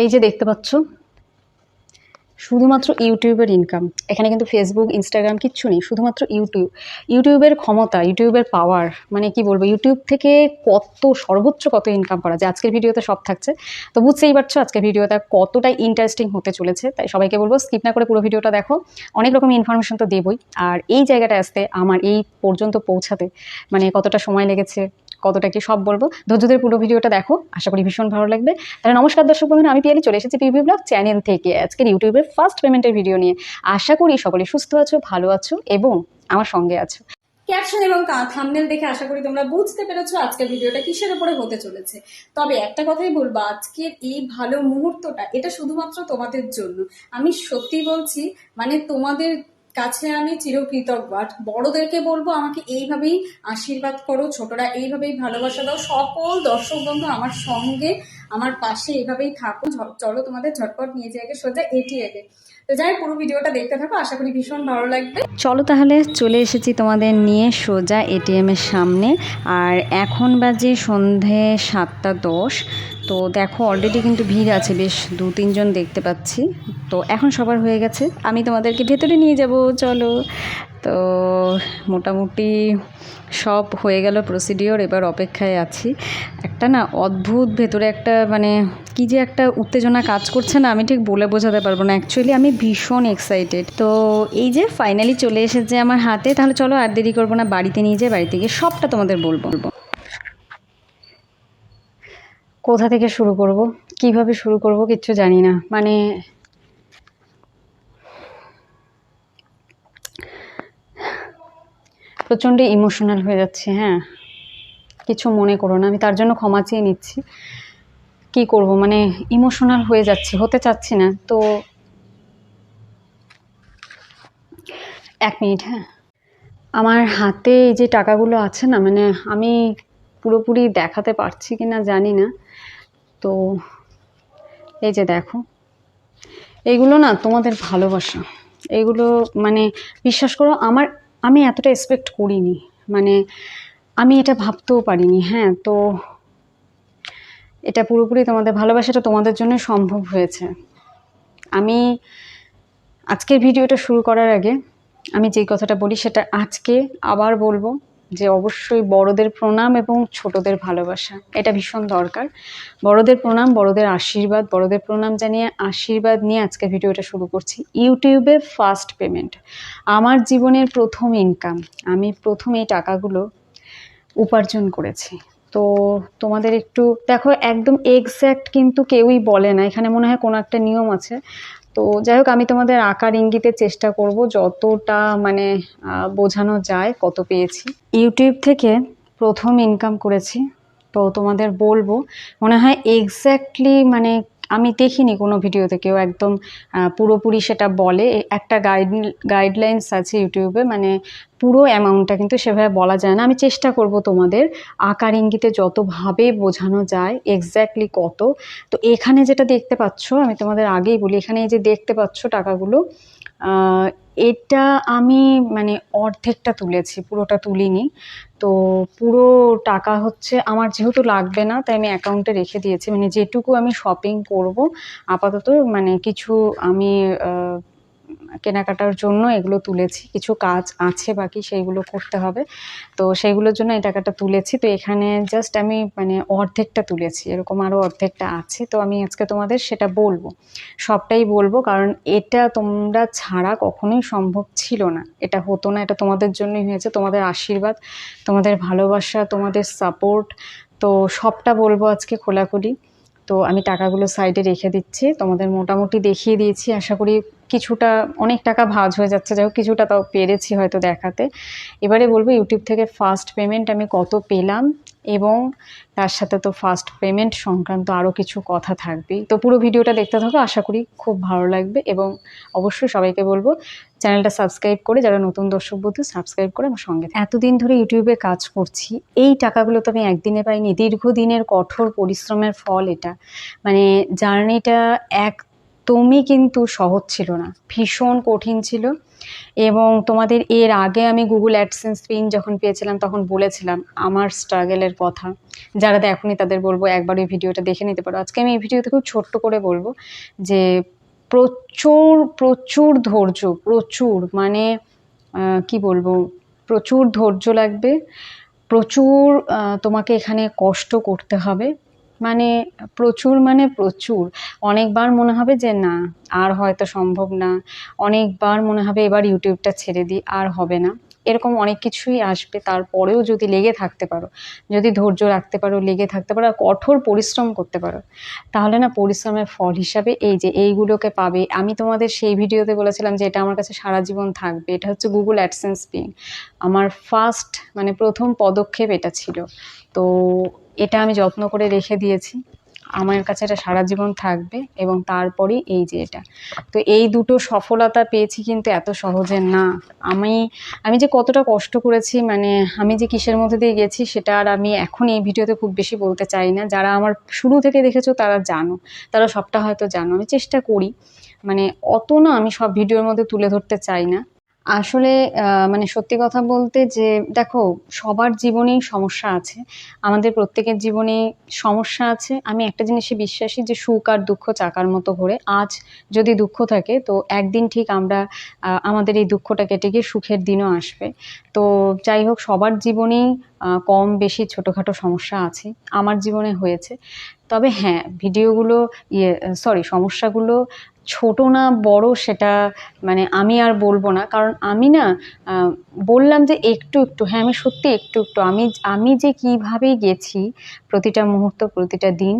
এই যে দেখতে পাচ্ছ, শুধুমাত্র ইউটিউবের ইনকাম এখানে কিন্তু ফেসবুক ইনস্টাগ্রাম কিচ্ছু নেই, শুধুমাত্র ইউটিউব ইউটিউবের ক্ষমতা ইউটিউবের পাওয়ার মানে কি বলব ইউটিউব থেকে কত, সর্বোচ্চ কত ইনকাম করা যায়? আজকের ভিডিওতে সব থাকছে। তো বুঝতেই পারছ, আজকের ভিডিওটা কতটা ইন্টারেস্টিং হতে চলেছে। তাই সবাইকে বলব স্কিপ না করে পুরো ভিডিওটা দেখো। অনেক রকম ইনফরমেশন তো দেবই। আর এই জায়গাটা আসতে, আমার এই পর্যন্ত পৌঁছাতে মানে কতটা সময় লেগেছে কতটা কি সব বলব? ধৈর্যদের পুরো ভিডিওটা দেখো, আশা করি ভীষণ ভালো লাগবে। তাহলে নমস্কার দর্শক বন্ধুরা, আমি পিয়ালি চলে এসেছি পিভি ব্লগ চ্যানেল থেকে। আজকের ইউটিউবের ফার্স্ট পেমেন্টের ভিডিও নিয়ে। আশা করি সকলে সুস্থ আছো, ভালো আছো এবং আমার সঙ্গে আছো। ক্যাপশন এবং থাম্বনেল দেখে আশা করি তোমরা বুঝতে পেরেছ আজকের ভিডিওটা কিসের উপরে হতে চলেছে। তবে একটা কথাই বলব, আজকের এই ভালো মুহূর্তটা, এটা শুধুমাত্র তোমাদের জন্য। আমি সত্যি বলছি মানে তোমাদের কাছে আমি চিরকৃতজ্ঞ। আর বড়দেরকে বলব, আমাকে এইভাবেই আশীর্বাদ করো, ছোটরা এইভাবেই ভালোবাসা দাও। সকল দর্শক বন্ধু আমার সঙ্গে আমার পাশে এইভাবেই থাকো চলো তোমাদের ঝটপট নিয়ে যাই সোজা এটিএতে তো যাই পুরো ভিডিওটা দেখতে থাকো, আশা করি ভীষণ ভালো লাগবে। চলো তাহলে চলে এসেছি তোমাদের নিয়ে সোজা এটিএমের সামনে। আর এখন বাজে সন্ধে সাতটা দশ। তো দেখো অলরেডি কিন্তু ভিড় আছে, বেশ দু তিনজন দেখতে পাচ্ছি। তো এখন সবার হয়ে গেছে, আমি তোমাদেরকে ভেতরে নিয়ে যাব, চলো। তো মোটামুটি সব হয়ে গেল প্রসিডিওর এবার অপেক্ষায় আছি। একটা না অদ্ভুত ভেতরে একটা মানে কি যে একটা উত্তেজনা কাজ করছে না, আমি ঠিক বলে বোঝাতে পারব না। অ্যাকচুয়ালি আমি ভীষণ এক্সাইটেড তো এই যে ফাইনালি চলে এসেছে আমার হাতে, তাহলে চলো আর দেরি করব না, বাড়িতে নিয়ে যাই বাড়িতে গিয়ে সবটা তোমাদের বলব। কোথা থেকে শুরু করব? কীভাবে শুরু করব? কিচ্ছু জানি না। মানে প্রচণ্ড ইমোশনাল হয়ে যাচ্ছে হ্যাঁ। কিছু মনে করো না, আমি তার জন্য ক্ষমা চেয়ে নিচ্ছি। কি করব? মানে ইমোশনাল হয়ে যাচ্ছি, হতে চাচ্ছি না, তো এক মিনিট হ্যাঁ। আমার হাতে এই যে টাকাগুলো আছে না মানে আমি পুরোপুরি দেখাতে পারছি কি না জানি না, তো এই যে দেখো এইগুলো না তোমাদের ভালোবাসা এইগুলো মানে বিশ্বাস করো, আমার আমি এতটা এক্সপেক্ট করিনি। মানে আমি এটা ভাবতেও পারিনি হ্যাঁ তো এটা পুরোপুরি তোমাদের ভালোবাসাটা তোমাদের জন্য সম্ভব হয়েছে। আমি আজকের ভিডিওটা শুরু করার আগে আমি যে কথাটা বলি সেটা আজকে আবার বলব। যে অবশ্যই বড়দের প্রণাম এবং ছোটদের ভালোবাসা। এটা ভীষণ দরকার। বড়দের প্রণাম, বড়দের আশীর্বাদ, বড়দের প্রণাম জানিয়ে আশীর্বাদ নিয়ে আজকে ভিডিওটা শুরু করছি। ইউটিউবে ফার্স্ট পেমেন্ট। আমার জীবনের প্রথম ইনকাম। আমি প্রথম এই টাকাগুলো উপার্জন করেছি। তো তোমাদের একটু, দেখো, একদম এক্স্যাক্ট কিন্তু কেউই বলে না। এখানে মনে হয় কোনো একটা নিয়ম আছে। তো যাই হোক আমি তোমাদের আকার ইঙ্গিতের চেষ্টা করব যতটা মানে বোঝানো যায়, কত পেয়েছি। ইউটিউব থেকে প্রথম ইনকাম করেছি, তো তোমাদের বলব, মনে হয় এক্স্যাক্টলি মানে আমি দেখিনি কোনো ভিডিওতে কেউ একদম পুরোপুরি সেটা বলে। একটা গাইড গাইডলাইন্স আছে ইউটিউবে মানে পুরো অ্যামাউন্টটা কিন্তু সেভাবে বলা যায় না। আমি চেষ্টা করব তোমাদের আকার ইঙ্গিতে যতভাবে বোঝানো যায় এক্স্যাক্টলি কত। তো এখানে যেটা দেখতে পাচ্ছ, আমি তোমাদের আগেই বলি, এখানে এই যে দেখতে পাচ্ছ টাকাগুলো এটা আমি মানে অর্ধেকটা তুলেছি, পুরোটা তুলিনি। তো পুরো টাকা হচ্ছে আমার যেহেতু লাগবে না, তাই আমি অ্যাকাউন্টে রেখে দিয়েছি। মানে যেটুকু আমি শপিং করব, আপাতত মানে কিছু আমি কেনাকাটার জন্য এগুলো তুলেছি। কিছু কাজ আছে বাকি, সেইগুলো করতে হবে। তো সেইগুলোর জন্য এই টাকাটা তুলেছি। তো এখানে জাস্ট আমি মানে অর্ধেকটা তুলেছি। এরকম আরও অর্ধেকটা আছে। তো আমি আজকে তোমাদের সেটা বলব। সবটাই বলব কারণ এটা তোমরা ছাড়া কখনোই সম্ভব ছিল না। এটা হতো না। এটা তোমাদের জন্যই হয়েছে। তোমাদের আশীর্বাদ, তোমাদের ভালোবাসা, তোমাদের সাপোর্ট তো সবটা বলব আজকে খোলাখুলি। তো আমি টাকাগুলো সাইডে রেখে দিচ্ছি। তোমাদের মোটামুটি দেখিয়ে দিয়েছি। আশা করি কিছুটা, অনেক টাকা ভাজ হয়ে যাচ্ছে। যাই হোক, কিছুটা তাও পেরেছি হয়তো দেখাতে। এবারে বলব ইউটিউব থেকে ফার্স্ট পেমেন্ট আমি কত পেলাম এবং তার সাথে তো ফার্স্ট পেমেন্ট সংক্রান্ত আরও কিছু কথা থাকবেই। তো পুরো ভিডিওটা দেখতে থাকো, আশা করি খুব ভালো লাগবে এবং অবশ্যই সবাইকে বলব, চ্যানেলটা সাবস্ক্রাইব করে যারা নতুন দর্শক বন্ধু সাবস্ক্রাইব করে আমার সঙ্গে এতদিন ধরে ইউটিউবে কাজ করছি। এই টাকাগুলো তো আমি একদিনে পাইনি। দীর্ঘদিনের কঠোর পরিশ্রমের ফল এটা। মানে জার্নিটা একদমই কিন্তু সহজ ছিল না, ভীষণ কঠিন ছিল। এবং তোমাদের এর আগে আমি গুগল অ্যাডসেন্স পিন যখন পেয়েছিলাম, তখন বলেছিলাম আমার স্ট্রাগলের কথা। যারা দেখনি তাদের বলব, একবার ওই ভিডিওটা দেখে নিতে পারো। আজকে আমি এই ভিডিওতে খুব ছোট্ট করে বলব যে, প্রচুর প্রচুর ধৈর্য, প্রচুর মানে কি বলব? প্রচুর ধৈর্য লাগবে, প্রচুর তোমাকে এখানে কষ্ট করতে হবে। মানে প্রচুর মানে প্রচুর। অনেকবার মনে হবে যে না, আর হয়তো সম্ভব না। অনেকবার মনে হবে এবার ইউটিউবটা ছেড়ে দিই, আর হবে না। এরকম অনেক কিছুই আসবে, তারপরেও যদি লেগে থাকতে পারো, যদি ধৈর্য রাখতে পারো, লেগে থাকতে পারো, আর কঠোর পরিশ্রম করতে পারো, তাহলে না পরিশ্রমের ফল হিসাবে এই যে এইগুলোকে পাবে। আমি তোমাদের সেই ভিডিওতে বলেছিলাম যে এটা আমার কাছে সারা জীবন থাকবে। এটা হচ্ছে গুগল অ্যাডসেন্স পিন আমার ফার্স্ট মানে প্রথম পদক্ষেপ এটা ছিল। তো এটা আমি যত্ন করে রেখে দিয়েছি। আমার কাছে এটা সারা জীবন থাকবে এবং তারপরেই এই যে এটা। তো এই দুটো সফলতা পেয়েছি কিন্তু এত সহজে না। আমি আমি যে কতটা কষ্ট করেছি মানে আমি যে কিসের মধ্যে দিয়ে গেছি সেটা আর আমি এখন এই ভিডিওতে খুব বেশি বলতে চাই না। যারা আমার শুরু থেকে দেখেছ তারা জানো, তারা সবটা হয়তো জানো। আমি চেষ্টা করি মানে অত না আমি সব ভিডিওর মধ্যে তুলে ধরতে চাই না। আসলে মানে সত্যি কথা বলতে যে, দেখো, সবার জীবনেই সমস্যা আছে। আমাদের প্রত্যেকের জীবনে সমস্যা আছে। আমি একটা জিনিসে বিশ্বাসী যে, সুখ আর দুঃখ চাকার মতো ঘোরে আজ যদি দুঃখ থাকে, তো একদিন ঠিক আমরা আমাদের এই দুঃখটা কেটে গিয়ে সুখের দিনও আসবে। তো যাই হোক, সবার জীবনেই কম বেশি ছোটোখাটো সমস্যা আছে। আমার জীবনে হয়েছে। তবে হ্যাঁ ভিডিওগুলো ইয়ে সরি, সমস্যাগুলো ছোট না, বড় সেটা মানে আমি আর বলব না। কারণ আমি না বললাম যে একটু একটু হ্যাঁ আমি সত্যি একটু একটু। আমি আমি যে কীভাবে গেছি প্রতিটা মুহূর্ত, প্রতিটা দিন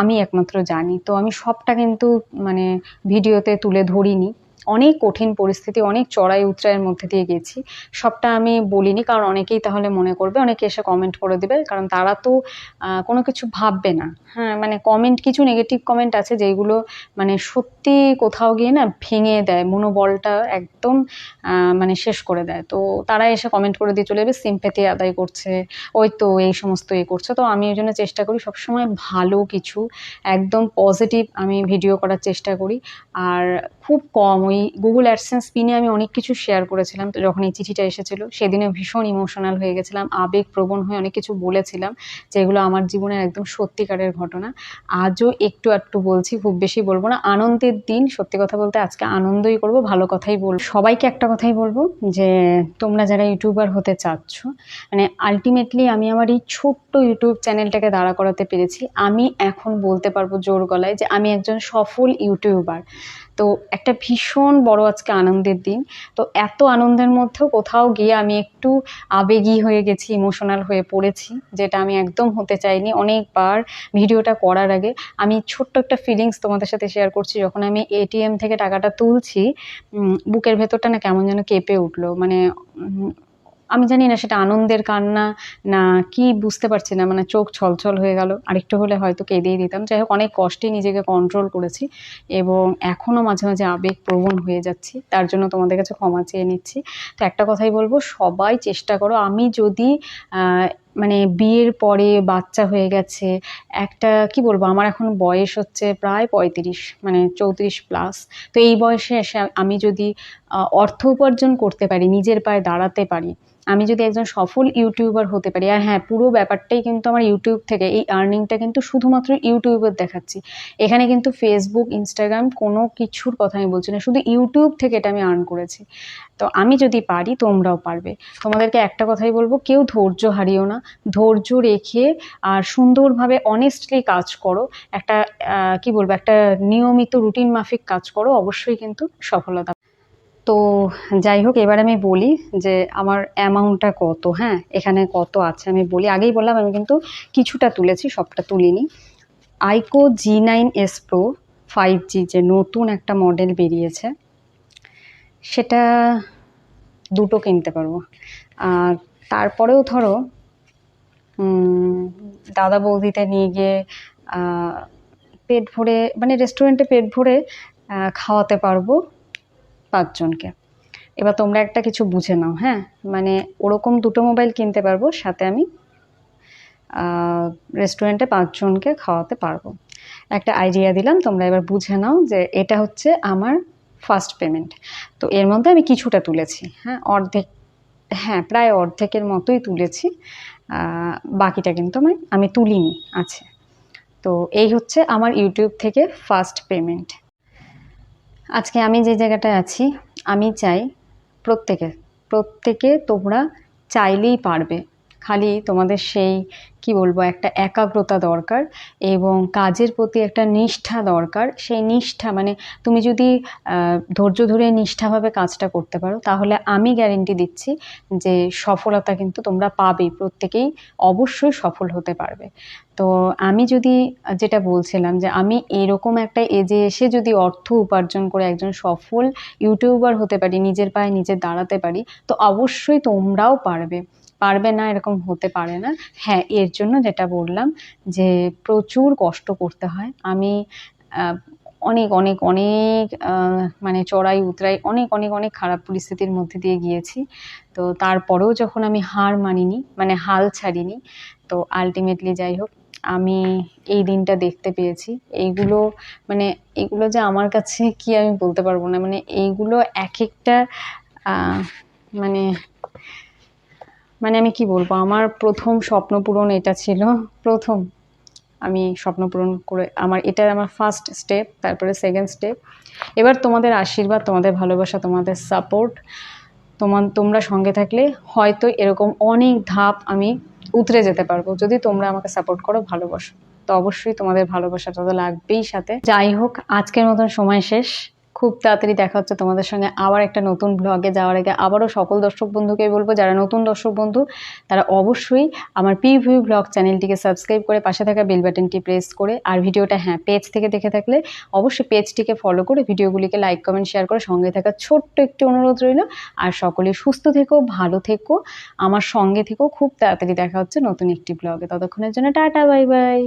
আমি একমাত্র জানি। তো আমি সবটা কিন্তু মানে ভিডিওতে তুলে ধরিনি। অনেক কঠিন পরিস্থিতি, অনেক চড়াই উতরাইয়ের মধ্যে দিয়ে গেছি। সবটা আমি বলিনি, কারণ অনেকেই তাহলে মনে করবে, অনেকে এসে কমেন্ট করে দেবে, কারণ তারা তো কোনো কিছু ভাববে না। হ্যাঁ মানে কমেন্ট কিছু নেগেটিভ কমেন্ট আছে যেগুলো মানে সত্যি কোথাও গিয়ে না ভেঙে দেয়, মনোবলটা একদম মানে শেষ করে দেয়। তো তারা এসে কমেন্ট করে দিয়ে চলে যাবে সিম্প্যাথি আদায় করছে, ওই তো এই সমস্ত এ করছে। তো আমি ওই জন্য চেষ্টা করি সবসময় ভালো কিছু, একদম পজিটিভ আমি ভিডিও করার চেষ্টা করি। আর খুব কম। ওই গুগল অ্যাডসেন্স পিনে আমি অনেক কিছু শেয়ার করেছিলাম। তো যখন এই চিঠিটা এসেছিল, সেদিনে ভীষণ ইমোশনাল হয়ে গেছিলাম, আবেগপ্রবণ হয়ে অনেক কিছু বলেছিলাম যেগুলো আমার জীবনের একদম সত্যিকারের ঘটনা। আজও একটু একটু বলছি, খুব বেশি বলব না। আনন্দের দিন, সত্যি কথা বলতে আজকে আনন্দই করব, ভালো কথাই বলব। সবাইকে একটা কথাই বলব, যে তোমরা যারা ইউটিউবার হতে চাচ্ছ মানে আলটিমেটলি আমি আমার এই ছোট্ট ইউটিউব চ্যানেলটাকে দাঁড়া করাতে পেরেছি। আমি এখন বলতে পারব জোর গলায় যে আমি একজন সফল ইউটিউবার তো একটা ভীষণ বড় আজকে আনন্দের দিন। তো এত আনন্দের মধ্যেও কোথাও গিয়ে আমি একটু আবেগী হয়ে গেছি ইমোশনাল হয়ে পড়েছি, যেটা আমি একদম হতে চাইনি। অনেকবার ভিডিওটা করার আগে আমি ছোট্ট একটা ফিলিংস তোমাদের সাথে শেয়ার করছি, যখন আমি এটিএম থেকে টাকাটা তুলছি বুকের ভেতরটা না কেমন যেন কেঁপে উঠল। মানে আমি জানি না সেটা আনন্দের কান্না, না কি বুঝতে পারছি না মানে চোখ ছলছল হয়ে গেল। আরেকটু হলে হয়তো কেঁদেই দিতাম। যাই হোক, অনেক কষ্টে নিজেকে কন্ট্রোল করেছি এবং এখনও মাঝে মাঝে আবেগ প্রবণ হয়ে যাচ্ছি। তার জন্য তোমাদের কাছে ক্ষমা চেয়ে নিচ্ছি। তো একটা কথাই বলব, সবাই চেষ্টা করো। আমি যদি মানে বিয়ের পরে বাচ্চা হয়ে গেছে, একটা কি বলব, আমার এখন বয়স হচ্ছে প্রায় পঁয়ত্রিশ মানে চৌত্রিশ প্লাস তো এই বয়সে এসে আমি যদি অর্থ উপার্জন করতে পারি, নিজের পায়ে দাঁড়াতে পারি, আমি যদি একজন সফল ইউটিউবার হতে পারি, আর হ্যাঁ পুরো ব্যাপারটাই কিন্তু আমার ইউটিউব থেকে, এই আর্নিংটা কিন্তু শুধুমাত্র ইউটিউবের দেখাচ্ছি। এখানে কিন্তু ফেসবুক ইনস্টাগ্রাম কোনো কিছুর কথা আমি বলছি না, শুধু ইউটিউব থেকে এটা আমি আর্ন করেছি। তো আমি যদি পারি, তোমরাও পারবে। তোমাদেরকে একটা কথাই বলব, কেউ ধৈর্য হারিও না। ধৈর্য রেখে আর সুন্দরভাবে অনেস্টলি কাজ করো। একটা কি বলব, একটা নিয়মিত রুটিন মাফিক কাজ করো, অবশ্যই কিন্তু সফলতা। তো যাই হোক, এবার আমি বলি যে আমার অ্যামাউন্টটা কত হ্যাঁ? এখানে কত আছে আমি বলি। আগেই বললাম, আমি কিন্তু কিছুটা তুলেছি, সবটা তুলিনি। IQOO Z nine S pro five G যে নতুন একটা মডেল বেরিয়েছে। সেটা দুটো কিনতে পারব। আর তারপরেও ধরো দাদা বৌদিতে নিয়ে গিয়ে পেট ভরে মানে রেস্টুরেন্টে পেট ভরে খাওয়াতে পারব পাঁচজনকে। এবার তোমরা একটা কিছু বুঝে নাও হ্যাঁ? মানে ওরকম দুটো মোবাইল কিনতে পারব, সাথে আমি রেস্টুরেন্টে পাঁচজনকে খাওয়াতে পারব। একটা আইডিয়া দিলাম, তোমরা এবার বুঝে নাও যে এটা হচ্ছে আমার ফার্স্ট পেমেন্ট তো এর মধ্যে আমি কিছুটা তুলেছি। হ্যাঁ অর্ধেক হ্যাঁ প্রায় অর্ধেকের মতোই তুলেছি। বাকিটা কিন্তু আমি আমি তুলিনি, আছে। তো এই হচ্ছে আমার ইউটিউব থেকে ফার্স্ট পেমেন্ট আজকে আমি যে জায়গাটায় আছি, আমি চাই প্রত্যেকে প্রত্যেকে তোমরা চাইলেই পারবে। খালি তোমাদের সেই, কি বলব, একটা একাগ্রতা দরকার এবং কাজের প্রতি একটা নিষ্ঠা দরকার। সেই নিষ্ঠা মানে তুমি যদি ধৈর্য ধরে নিষ্ঠাভাবে কাজটা করতে পারো, তাহলে আমি গ্যারেন্টি দিচ্ছি যে সফলতা কিন্তু তোমরা পাবেই, প্রত্যেকেই অবশ্যই সফল হতে পারবে। তো আমি যদি, যেটা বলছিলাম যে আমি এরকম একটা এজে এসে যদি অর্থ উপার্জন করে একজন সফল ইউটিউবার হতে পারি, নিজের পায়ে নিজে দাঁড়াতে পারি, তো অবশ্যই তোমরাও পারবে। পারবে না, এরকম হতে পারে না। হ্যাঁ এর জন্য যেটা বললাম যে প্রচুর কষ্ট করতে হয়। আমি অনেক অনেক অনেক মানে চড়াই, উতরাই অনেক অনেক অনেক খারাপ পরিস্থিতির মধ্যে দিয়ে গিয়েছি। তো তারপরেও যখন আমি হার মানিনি মানে হাল ছাড়িনি, তো আলটিমেটলি যাই হোক, আমি এই দিনটা দেখতে পেয়েছি। এইগুলো মানে এগুলো যে আমার কাছে কি আমি বলতে পারব না মানে এইগুলো এক একটা মানে মানে আমি কি বলব? আমার প্রথম স্বপ্ন পূরণ এটা ছিল। প্রথম আমি স্বপ্ন পূরণ করে আমার এটা আমার ফার্স্ট স্টেপ তারপরে সেকেন্ড স্টেপ এবার তোমাদের আশীর্বাদ, তোমাদের ভালোবাসা, তোমাদের সাপোর্ট তোমার, তোমরা সঙ্গে থাকলে হয়তো এরকম অনেক ধাপ আমি উতরে যেতে পারব। যদি তোমরা আমাকে সাপোর্ট করো, ভালোবাসো, তো অবশ্যই তোমাদের ভালোবাসাটা তো লাগবেই সাথে। যাই হোক, আজকের মতন সময় শেষ। খুব তাড়াতাড়ি দেখা হচ্ছে তোমাদের সঙ্গে আবার একটা নতুন ব্লগে যাওয়ার আগে আবারও সকল দর্শক বন্ধুকে বলব, যারা নতুন দর্শক বন্ধু, তারা অবশ্যই আমার পি ভিউ ব্লগ চ্যানেলটিকে সাবস্ক্রাইব করে পাশে থাকা বেল বাটনটি প্রেস করে, আর ভিডিওটা হ্যাঁ পেজ থেকে দেখে থাকলে অবশ্যই পেজটিকে ফলো করে ভিডিওগুলিকে লাইক কমেন্ট শেয়ার করে সঙ্গে থাকা ছোট্ট একটি অনুরোধ রইল। আর সকলে সুস্থ থেকো, ভালো থেকো, আমার সঙ্গে থেকো। খুব তাড়াতাড়ি দেখা হচ্ছে নতুন একটি ব্লগে ততক্ষণের জন্য টাটা বাই বাই